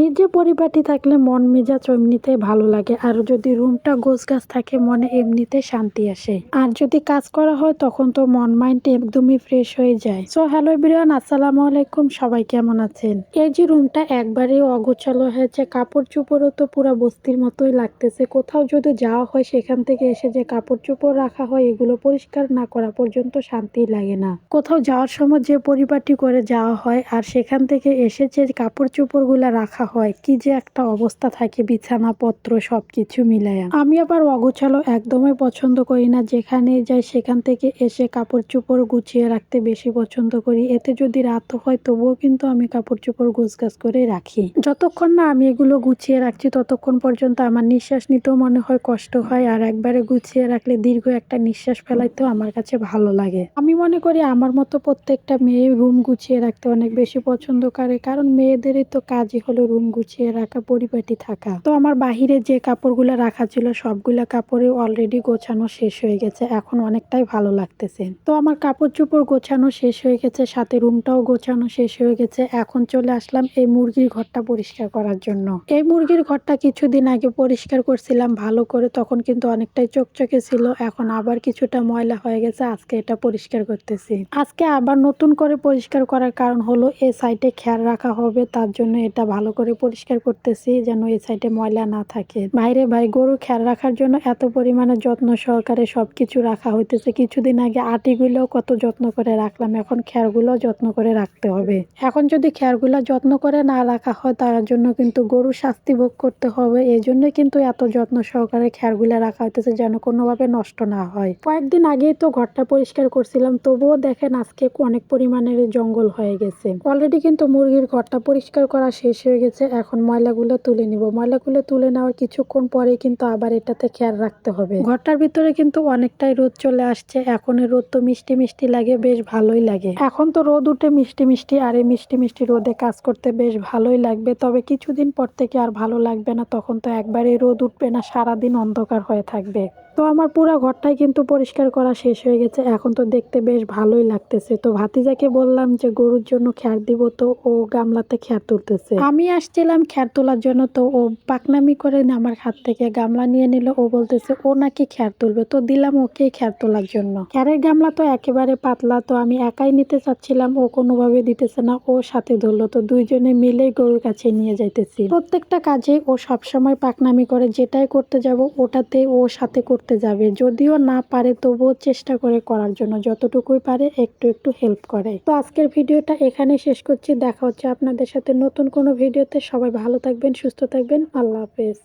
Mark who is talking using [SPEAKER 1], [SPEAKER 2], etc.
[SPEAKER 1] নিজে পরিপাটি থাকলে মন মেজাজ এমনিতেই ভালো লাগে, আর যদি রুমটা গোছগাছ থাকে, মনে এমনিতে শান্তি আসে। আর যদি কাজ করা হয়, তখন তো মন মাইন্ড একদমই ফ্রেশ হয়ে যায়। সো হ্যালো বিরিয়ান আসসালামু আলাইকুম, সবাই কেমন আছেন? এই যে রুমটা একবারে অগোছালো হয়েছে, কাপড় চোপড়ও তো পুরো বস্তির মতোই লাগতেছে। কোথাও যদি যাওয়া হয়, সেখান থেকে এসে যে কাপড় চোপড় রাখা হয়, এগুলো পরিষ্কার না করা পর্যন্ত শান্তি লাগে না। কোথাও যাওয়ার সময় যে পরিপাটি করে যাওয়া হয়, আর সেখান থেকে এসে যে কাপড় চোপড়গুলা রাখা হয়, কি যে একটা অবস্থা থাকে, বিছানাপত্র সবকিছু মিলায়া। আমি আবার অগোছালো, একদমই পছন্দ করি না যেখানে যাই সেখান থেকে এসে কাপড় চোপড় গুছিয়ে রাখতে বেশি পছন্দ করি। এতে যদি রাত হয়, তবুও কিন্তু আমি কাপড় চোপড় গোছগাছ করে রাখি। যতক্ষণ না আমি এগুলো গুছিয়ে রাখছি, ততক্ষণ পর্যন্ত আমার নিঃশ্বাস নিতেও মনে হয় কষ্ট হয়, আর একবারে গুছিয়ে রাখলে দীর্ঘ একটা নিঃশ্বাস ফেলাইতেও আমার কাছে ভালো লাগে। আমি মনে করি আমার মতো প্রত্যেকটা মেয়ে রুম গুছিয়ে রাখতে অনেক বেশি পছন্দ করে, কারণ মেয়েদেরই তো কাজই হলো রুম গুছিয়ে রাখা পরিপাটি থাকা। তো আমার বাহিরে যে কাপড়গুলো রাখা ছিল, সবগুলা কাপড়ে অলরেডি গোছানো শেষ হয়ে গেছে। এখন অনেকটাই ভালো লাগতেছে। তো আমার কাপড় চোপড় গোছানো শেষ হয়ে গেছে, সাথে রুমটাও গোছানো শেষ হয়ে গেছে। এখন চলে আসলাম এই মুরগির ঘরটা পরিষ্কার করার জন্য। এই মুরগির ঘরটা কিছুদিন আগে পরিষ্কার করছিলাম, ভালো করে তখন কিন্তু অনেকটাই চকচকে ছিল। এখন আবার কিছুটা ময়লা হয়ে গেছে, আজকে এটা পরিষ্কার করতেছি। আজকে আবার নতুন করে পরিষ্কার করার কারণ হলো, এই সাইডে খেয়াল রাখা হবে, তার জন্য এটা ভালো করে পরিষ্কার করতেছি যেন এই সাইডে ময়লা না থাকে। বাইরে ভাই, গরু খেয়াল রাখার জন্য এত পরিমাণে যত্ন সহকারে সবকিছু রাখা হইতেছে। কিছুদিন আগে আটিগুলো কত যত্ন করে রাখলাম, এখন খেয়ারগুলো যত্ন করে রাখতে হবে। এখন যদি খেয়ারগুলো যত্ন করে না রাখা হয়, তার জন্য কিন্তু গরু শাস্তি ভোগ করতে হবে। এই জন্য কিন্তু এত যত্ন সহকারে খেয়ারগুলো রাখা হইতেছে যেন কোনোভাবে নষ্ট না হয়। কয়েকদিন আগেই তো ঘরটা পরিষ্কার করছিলাম, তবুও দেখেন আজকে অনেক পরিমাণের জঙ্গল হয়ে গেছে। অলরেডি কিন্তু মুরগির ঘরটা পরিষ্কার করা শেষ হয়ে গেছে। এখন ময়লাগুলো তুলে নিব। ময়লাগুলো তুলে নেওয়ার কিছুক্ষণ পরে কিন্তু আবার এটাতে খেয়াল রাখতে হবে। ঘরটার ভিতরে কিন্তু অনেকটাই রোদ চলে আসছে। এখন রোদ তো মিষ্টি মিষ্টি লাগে, বেশ ভালোই লাগে। এখন তো রোদ উঠে মিষ্টি মিষ্টি, আর এই মিষ্টি মিষ্টি রোদে কাজ করতে বেশ ভালোই লাগবে। তবে কিছুদিন পর থেকে আর ভালো লাগবে না, তখন তো একবারে রোদ উঠবে না, সারাদিন অন্ধকার হয়ে থাকবে। তো আমার পুরো ঘরটাই কিন্তু পরিষ্কার করা শেষ হয়ে গেছে। এখন তো দেখতে বেশ ভালোই লাগতেছে। তো ভাতিজাকে বললাম যে, গরুর জন্য খ্যার দিব তো ও গামলাতে খ্যার তুলতেছে। আমি আসছিলাম খ্যার তোলার জন্য। তো ও পাকনামি করে আমার হাত থেকে গামলা নিয়ে নিল। ও বলতেছে, ও নাকি খ্যার তুলবে। তো দিলাম ওকে খ্যার তোলার জন্য। খ্যারের গামলা তো একেবারে পাতলা, তো আমি একাই নিতে চাচ্ছিলাম। ও কোনোভাবে দিতেছে না, ও সাথে ধরলো। তো দুইজনে মিলেই গরুর কাছে নিয়ে যাইতেছি। প্রত্যেকটা কাজে ও সবসময় পাকনামি করে। যেটাই করতে যাব, ওটাতে ও সাথে করতে যাবে। যদিও না পারে, তবুও চেষ্টা করে করার জন্য যতটুকুই পারে একটু একটু হেল্প করে। তো আজকের ভিডিওটা এখানে শেষ করছি। দেখা হচ্ছে আপনাদের সাথে নতুন কোনো ভিডিওতে। সবাই ভালো থাকবেন, সুস্থ থাকবেন। আল্লাহ হাফেজ।